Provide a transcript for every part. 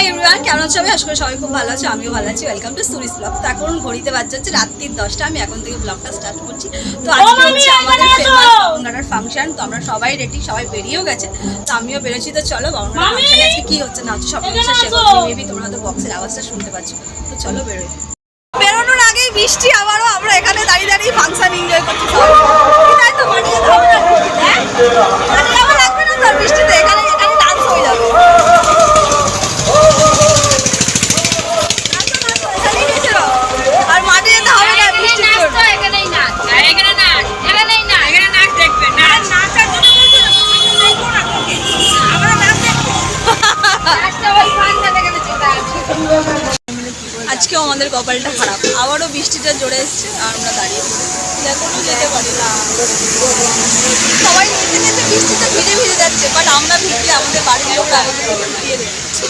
Hi everyone কেমন আছো? আমি আশা করি সবাই খুব ভালো আছে আমিও ভালো আছি। ওয়েলকাম টু সুরিস ব্লগ তো এখন ঘড়িতে বাজছে হচ্ছে রাত্রির দশটা। আমি এখন থেকে ব্লগটা স্টার্ট করছি। তো আজকে হচ্ছে আমাদের বাউন্ডার ফাংশন তো আমরা সবাই রেডি সবাই বেরিয়েও গেছে। তো আমিও বেরোচ্ছি। তো চলো বাউন্ডার ফাংশনে আজকে কি হচ্ছে না হচ্ছে সব কিছু করছি। মেবি তোমরা তো বক্সের আওয়াজটা শুনতে পাচ্ছ। তো চলো বেরোই। বেরোনোর আগেই বৃষ্টি আবারও। আমরা এখানে দাঁড়িয়ে দাঁড়িয়ে ফাংশন এনজয় করছি তাই তো না বৃষ্টিতে হ্যাঁ? লাগবে না তোর বৃষ্টিতে। এখানে এখানে ডান্স হয়ে যাবে। আজকেও আমাদের কপালটা খারাপ আবারও বৃষ্টিটা জোরে এসছে আর আমরা দাঁড়িয়ে যেতে পারি না সবাই নিচে নিচে বৃষ্টিতে ভিজে ভিজে যাচ্ছে বাট আমরা ভিজলে আমাদের বাড়ির লোক আমাদের ভিজিয়ে দিচ্ছে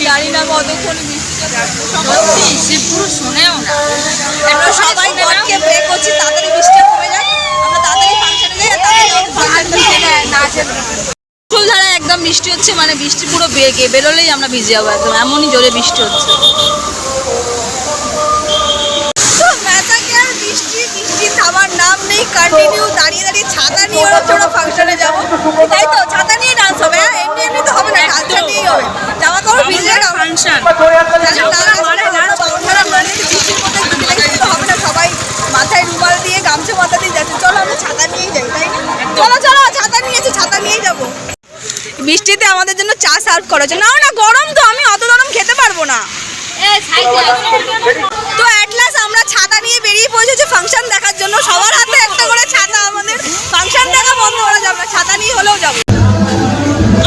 জানি না কতক্ষণ বৃষ্টিটা আমরা সবাই গডকে প্রে করছি তাড়াতাড়ি বৃষ্টিটা কমে যাক আমরা তাড়াতাড়ি ফাংশনে যাই আর তাড়াতাড়ি ফাংশনটা ধারা একদম বৃষ্টি হচ্ছে মানে বৃষ্টি পুরো বেগে বেরোলেই আমরা ভিজে যাব একদম এমনই জোরে বৃষ্টি হচ্ছে। তো বৃষ্টি? বৃষ্টি নাম নেই কন্টিনিউ দাঁড়িয়ে দাঁড়িয়ে ছাতা নিয়ে ওরা ফাংশনে যাব। তাই তো ছাতা নিয়ে ডান্স হবে হ্যাঁ? এমনি এমনি তো হবে না ছাতা নিয়েই হবে। জামা কাপড় ভিজে ফাংশন হবে না সবাই মাথায় রুমাল দিয়ে গামছা মাথা দিয়ে যাচ্ছে চলো আমরা ছাতা নিয়েই যাই তাই না চলো চলো ছাতা নিয়েছি ছাতা নিয়েই যাব বৃষ্টিতে আমাদের জন্য চা সার্ভ করা হচ্ছে না না, গরম তো, আমি অত গরম খেতে পারব না। তো অ্যাটলাস আমরা ছাতা নিয়ে বেরিয়ে পড়েছি ফাংশন দেখার জন্য। সবার হাতে একটা করে ছাতা আমাদের। ফাংশন দেখা বন্ধ করা যাবে। ছাতা নিয়ে হলেও যাব।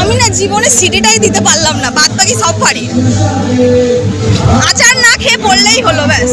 আমি না জীবনে সিটিটাই দিতে পারলাম না বাদ বাকি সব পারি। আচার না খেয়ে পড়লেই হলো, ব্যাস।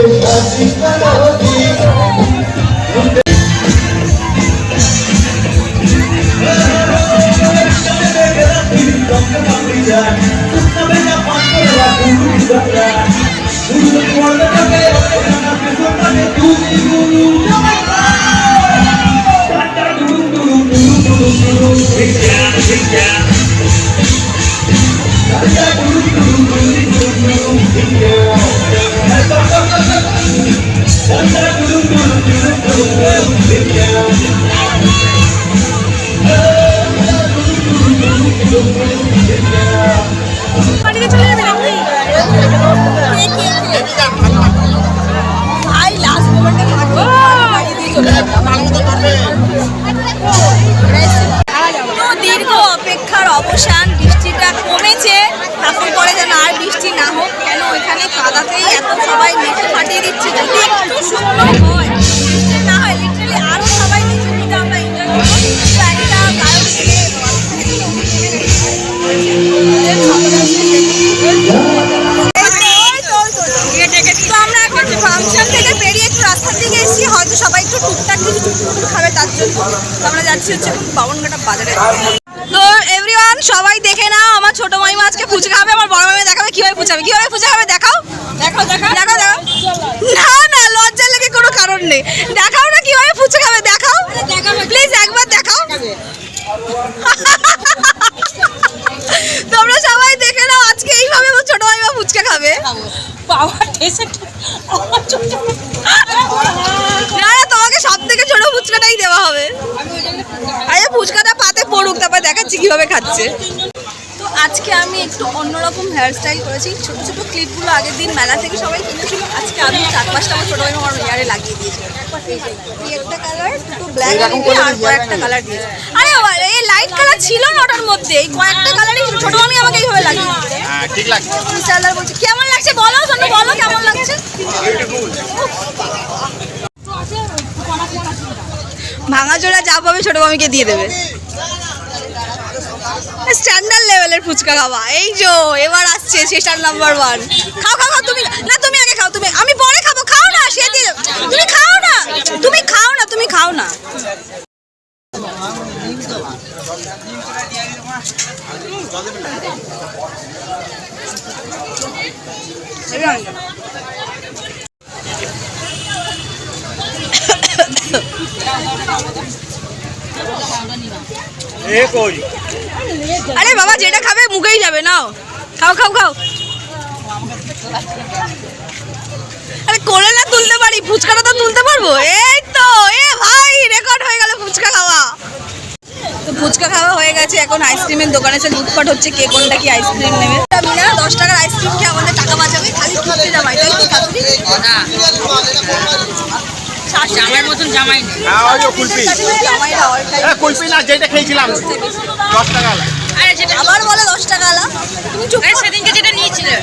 নাচো নাচো তো এভরিওয়ান সবাই দেখে নাও আমার ছোট মাইমা আজকে ফুচকা খাবে আমার বড় মাইমা দেখাবে কীভাবে ফুচাবে। কীভাবে ফুচকা খাবে দেখাও দেখাও। দেখাও দেখাও। না না লজ্জা লেগে কোনো কারণ নেই। দেখাও না কীভাবে ফুচকা খাবে দেখাও। প্লিজ একবার দেখাও। তোমরা সবাই দেখে নাও আজকে এইভাবে আমার ছোট মাইমা ফুচকা খাবে। না দেখাচ্ছি তো আজকে আমি একটু অন্যরকম হেয়ারস্টাইল করেছি। ছোটো ছোটো ক্লিপগুলো আগের দিন মেলা থেকে সবাই কিনেছিল। আজকে আমি চার পাঁচটা আমার ছোটো ভাই আমার হেয়ারে লাগিয়ে দিয়েছি। একটা কালার দুটো ব্ল্যাক আর কয়েকটা কালার দিয়েছে। আরে এই লাইট কালার ছিল না ওটার মধ্যে। এই কয়েকটা কালারই ছোট আমি আমাকে এইভাবে লাগিয়ে হ্যাঁ ঠিক লাগছে। মিস্টার বলছে কেমন লাগছে? বলো শোনো বলো কেমন লাগছে? ভাঙা জোড়া যা পাবে ছোট মামিকে দিয়ে দেবে। স্ট্যান্ডার্ড লেভেলের ফুচকা খাওয়া এই যো, এবার আসছে শেষার নাম্বার ওয়ান খাও খাও খাও, তুমি না, তুমি আগে খাও, তুমি আমি পরে খাব, খাও না, সে তুমি খাও না। তুমি খাও না, তুমি খাও না। আরে বাবা যেটা খাবে মুখেই যাবে নাও। খাও খাও খাও। আরে কোলে না তুলতে পারি ফুচকাটা তো তুলতে পারব। এই তো এ ভাই রেকর্ড হয়ে গেল ফুচকা খাওয়া। তো ফুচকা খাওয়া হয়ে গেছে এখন আইসক্রিমের দোকানে এসে লুটপাট হচ্ছে কে কোনটা কি আইসক্রিম নেবে। আমি না দশ টাকার আইসক্রিম খেয়ে আমাদের টাকা বাঁচাবে খালি ঘুরতে যাবাই তাই তো শাশুড়ি মতন জামাই নেই। হ্যাঁ ওই কুলপি জামাইরা all time হ্যাঁ কুলপি না যেটা খেয়েছিলাম। দশ টাকা আরে যেটা আবার বলে দশ টাকা আলা তুমি চুপ আরে সেদিনকে যেটা নিয়েছিলে।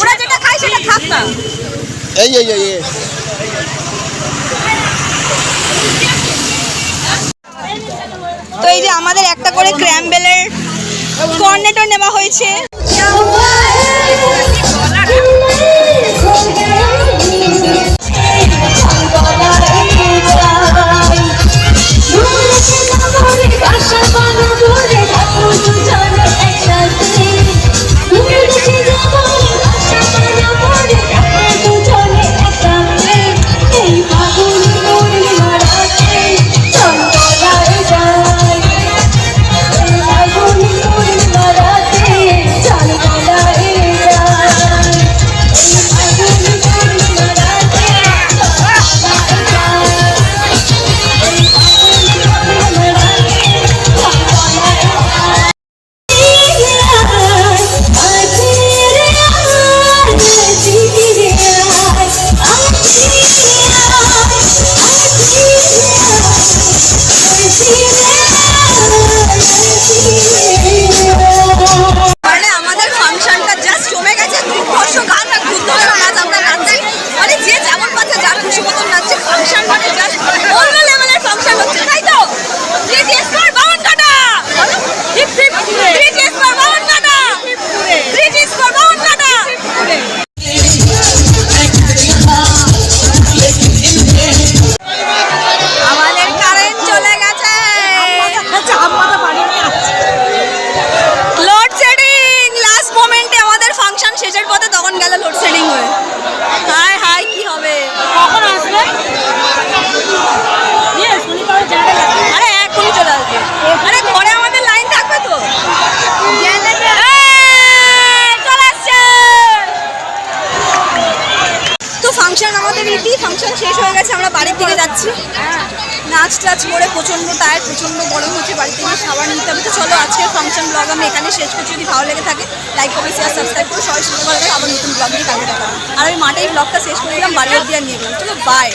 ওরা যেটা খায় সেটা খাক না। এই এই এই এই। তো এই যে আমাদের একটা করে ক্র্যাম্বেলের কর্নেটো নেওয়া হয়েছে। শেষ হয়ে গেছে, আমরা বাড়ির দিকে যাচ্ছি। নাচ টাচ করে প্রচণ্ড টায়ার প্রচণ্ড গরম হচ্ছে বাড়িতে গিয়ে সাবান নিতে হবে। তো চলো, আজকের ফাংশন ব্লগ আমি এখানে শেষ করছি। যদি ভালো লেগে থাকে লাইক কমেন্ট শেয়ার সাবস্ক্রাইব করে সবাই সুন্দর করে আবার নতুন ব্লগ নিয়ে কালকে দেখা আর আমি মাঠেই ব্লগটা শেষ করে দিলাম বাড়ি দিয়ে নিয়ে গেলাম। চলো বাই